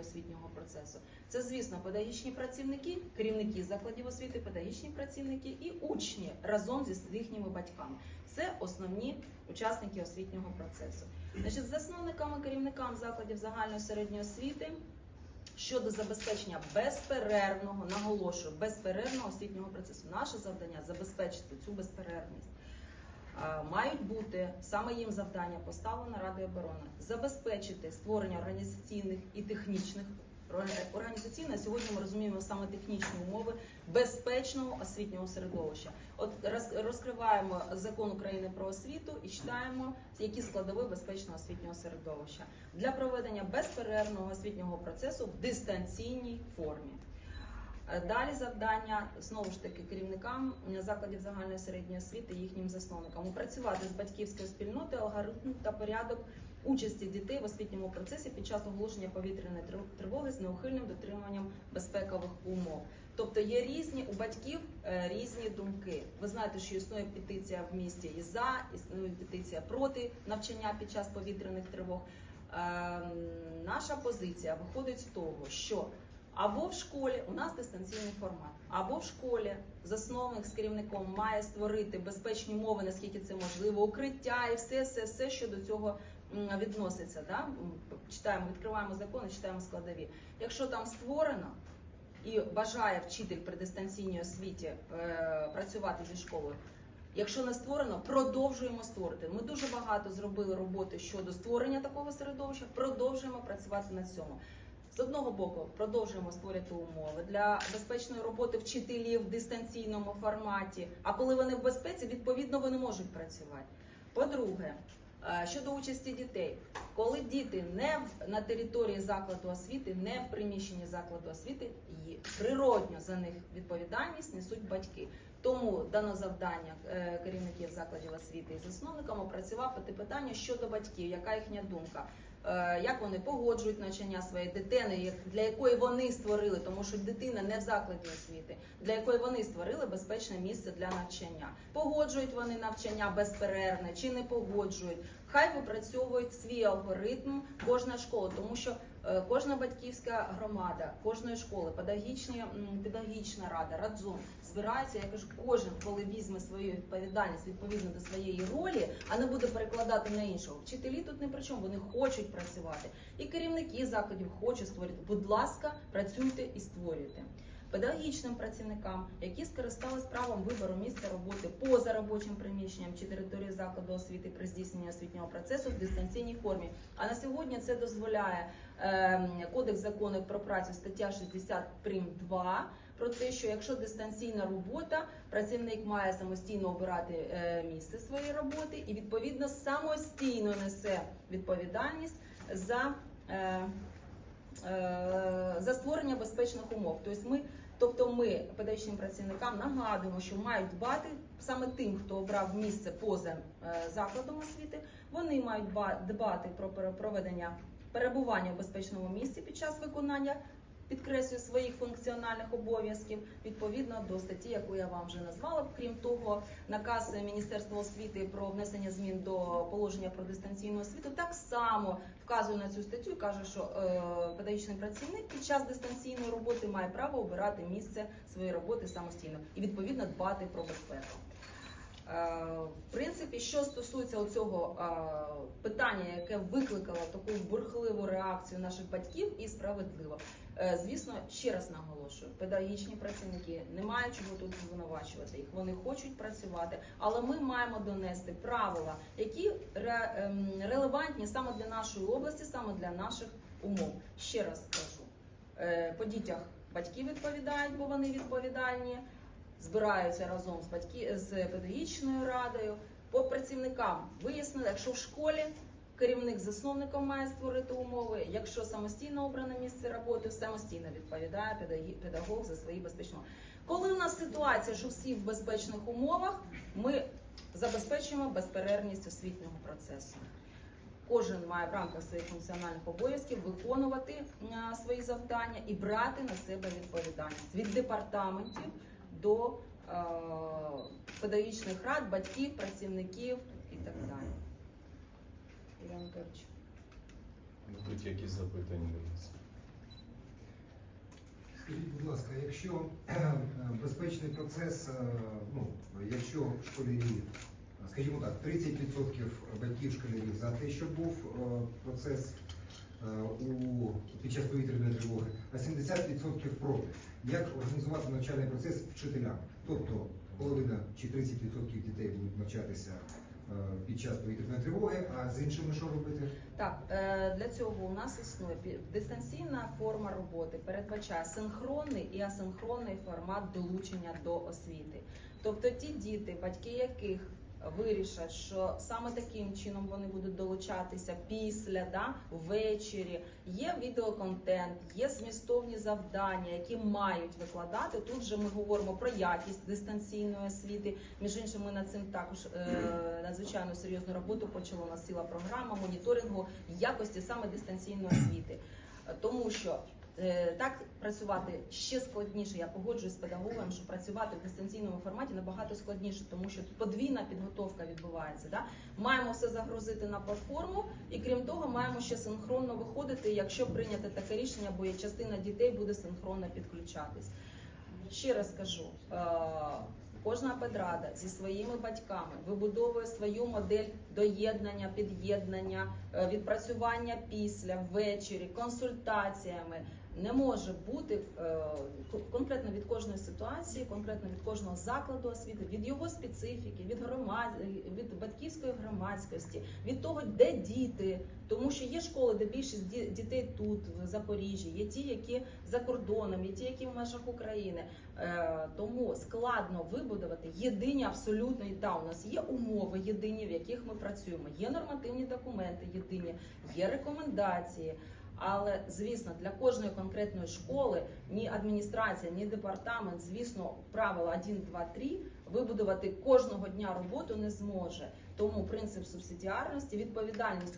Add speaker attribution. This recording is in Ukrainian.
Speaker 1: освітнього процесу. Це, звісно, педагогічні працівники, керівники закладів освіти, педагогічні працівники і учні разом зі їхніми батьками. Це основні учасники освітнього процесу. Значить, засновниками керівникам закладів загальної середньої освіти щодо забезпечення безперервного, наголошую, безперервного освітнього процесу. Наше завдання забезпечити цю безперервність. Мають бути саме їм завдання поставлено Радою оборони забезпечити створення організаційних і технічних організаційно сьогодні ми розуміємо саме технічні умови безпечного освітнього середовища. От роз- розкриваємо закон України про освіту і читаємо, які складові безпечного освітнього середовища для проведення безперервного освітнього процесу в дистанційній формі. Е, Далі завдання знову ж таки керівникам закладів загальної середньої освіти, їхнім засновникам опрацювати з батьківською спільнотою алгоритм та порядок участі дітей в освітньому процесі під час оголошення повітряної тривоги з неухильним дотриманням безпекових умов. Тобто є різні у батьків е, різні думки. Ви знаєте, що існує петиція в місті і за, існує петиція проти навчання під час повітряних тривог. Ем, наша позиція виходить з того, що або в школі у нас дистанційний формат, або в школі засновник з керівником має створити безпечні умови, наскільки це можливо, укриття і все, все, все, що до цього відноситься. Да? Читаємо, відкриваємо закони, читаємо складові. Якщо там створено і бажає вчитель при дистанційній освіті е, працювати зі школою. Якщо не створено, продовжуємо створити. Ми дуже багато зробили роботи щодо створення такого середовища. Продовжуємо працювати на цьому. З одного боку, продовжуємо створювати умови для безпечної роботи вчителів в дистанційному форматі. А коли вони в безпеці, відповідно вони можуть працювати. По-друге, е, щодо участі дітей, коли діти не в на території закладу освіти, не в приміщенні закладу освіти, і природньо за них відповідальність несуть батьки. Тому дано завдання е, керівників закладів освіти і засновникам опрацювати питання щодо батьків, яка їхня думка. Е, Як вони погоджують навчання своєї дитини, для якої вони створили, тому що дитина не в закладі освіти, для якої вони створили безпечне місце для навчання. Погоджують вони навчання безперервне чи не погоджують. Хай випрацьовують свій алгоритм кожна школа, тому що е, кожна батьківська громада, кожної школи, педагогічна, педагогічна рада, радзон збираються. Я кажу, кожен, коли візьме свою відповідальність відповідно до своєї ролі, а не буде перекладати на іншого. Вчителі тут не при чому, вони хочуть працювати. І керівники закладів хочуть створити. Будь ласка, працюйте і створюйте. Педагогічним працівникам, які скористались правом вибору місця роботи поза робочим приміщенням чи територією закладу освіти при здійсненні освітнього процесу в дистанційній формі. А на сьогодні це дозволяє ем, Кодекс законів про працю стаття 60 прим 2 про те, що якщо дистанційна робота, працівник має самостійно обирати е, місце своєї роботи і відповідно самостійно несе відповідальність за. Е, за створення безпечних умов. Тобто ми, тобто ми педагогічним працівникам нагадуємо, що мають дбати саме тим, хто обрав місце поза е, закладом освіти. Вони мають ба- дбати про проведення перебування в безпечному місці під час виконання. Підкреслюю своїх функціональних обов'язків відповідно до статті, яку я вам вже назвала. Крім того, наказ Міністерства освіти про внесення змін до положення про дистанційну освіту так само вказує на цю статтю і каже, що е, педагогічний працівник під час дистанційної роботи має право обирати місце своєї роботи самостійно і відповідно дбати про безпеку. Е, В принципі, що стосується цього питання, яке викликало таку бурхливу реакцію наших батьків, і справедливо. Е, Звісно, ще раз наголошую, педагогічні працівники не мають чого тут звинувачувати їх. Вони хочуть працювати, але ми маємо донести правила, які ем, релевантні саме для нашої області, саме для наших умов. Ще раз скажу, е, по дітях батьки відповідають, бо вони відповідальні збираються разом з батьки з педагогічною радою. По працівникам вияснили, якщо в школі керівник засновником має створити умови, якщо самостійно обране місце роботи, самостійно відповідає педагог, за свої безпечні. Коли у нас ситуація, що всі в безпечних умовах, ми забезпечуємо безперервність освітнього процесу. Кожен має в рамках своїх функціональних обов'язків виконувати свої завдання і брати на себе відповідальність від департаментів до е, педагогічних рад, батьків, працівників і так далі. Ірина Миколаївич.
Speaker 2: Будуть якісь запитання до нас? Скажіть, будь ласка, якщо е, безпечний процес, е, ну, якщо школярі, е, скажімо так, 30% батьків школярів за те, щоб був е, процес е, у, під час повітряної тривоги, а 70% проти, як організувати навчальний процес вчителям? Тобто половина чи 30% дітей будуть навчатися е, під час повітряної тривоги, а з іншими що робити?
Speaker 1: Так, е, для цього у нас існує дистанційна форма роботи, передбачає синхронний і асинхронний формат долучення до освіти. Тобто ті діти, батьки яких вирішать, що саме таким чином вони будуть долучатися після, да, ввечері, є відеоконтент, є змістовні завдання, які мають викладати. Тут же ми говоримо про якість дистанційної освіти. Між іншим, ми над цим також е, надзвичайно серйозну роботу почала у нас ціла програма моніторингу якості саме дистанційної освіти. Е, Тому що так працювати ще складніше. Я погоджуюсь з педагогом, що працювати в дистанційному форматі набагато складніше, тому що подвійна підготовка відбувається. Да? Маємо все загрузити на платформу, і крім того, маємо ще синхронно виходити, якщо прийняти таке рішення, бо частина дітей буде синхронно підключатись. Ще раз кажу, е, кожна педрада зі своїми батьками вибудовує свою модель доєднання, під'єднання, е, відпрацювання після, ввечері, консультаціями. Не може бути е, конкретно від кожної ситуації, конкретно від кожного закладу освіти, від його специфіки, від громад, від батьківської громадськості, від того, де діти, тому що є школи, де більшість ді- дітей тут, в Запоріжжі, є ті, які за кордоном, є ті, які в межах України. Е, тому складно вибудувати єдині абсолютно і та у нас є умови єдині, в яких ми працюємо. Є нормативні документи єдині, є рекомендації. Але звісно, для кожної конкретної школи ні адміністрація, ні департамент, звісно, правила 1, 2, 3 вибудувати кожного дня роботу не зможе. Тому принцип субсидіарності, відповідальність